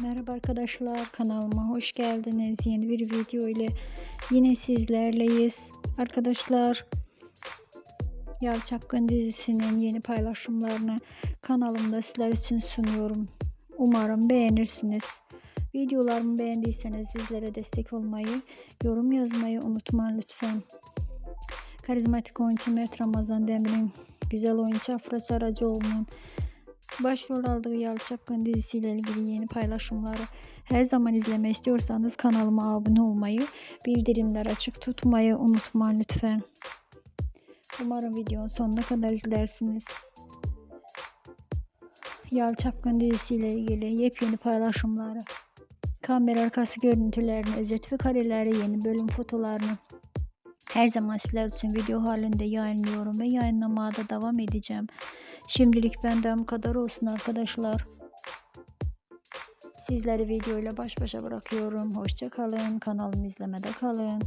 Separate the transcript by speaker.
Speaker 1: Merhaba arkadaşlar kanalıma hoş geldiniz. Yeni bir video ile yine sizlerleyiz. Arkadaşlar Yal Çapkın dizisinin yeni paylaşımlarını kanalımda sizler için sunuyorum. Umarım beğenirsiniz. Videolarımı beğendiyseniz sizlere destek olmayı, yorum yazmayı unutmayın lütfen. Karizmatik oyuncu Mert Ramazan Demir'in güzel oyuncu Afra Saracoğlu'nun Başrol aldığı Yalı dizisiyle ilgili yeni paylaşımları her zaman izlemek istiyorsanız kanalıma abone olmayı, bildirimler açık tutmayı unutmayın lütfen. Umarım videonun sonuna kadar izlersiniz. Yalı dizisiyle ilgili yepyeni paylaşımları, kamera arkası görüntülerini, özet ve kareleri, yeni bölüm fotolarını her zaman sizler için video halinde yayınlıyorum ve yayınlamaya da devam edeceğim. Şimdilik benden bu kadar olsun arkadaşlar. Sizleri videoyla baş başa bırakıyorum. Hoşça kalın. Kanalımı izlemede kalın.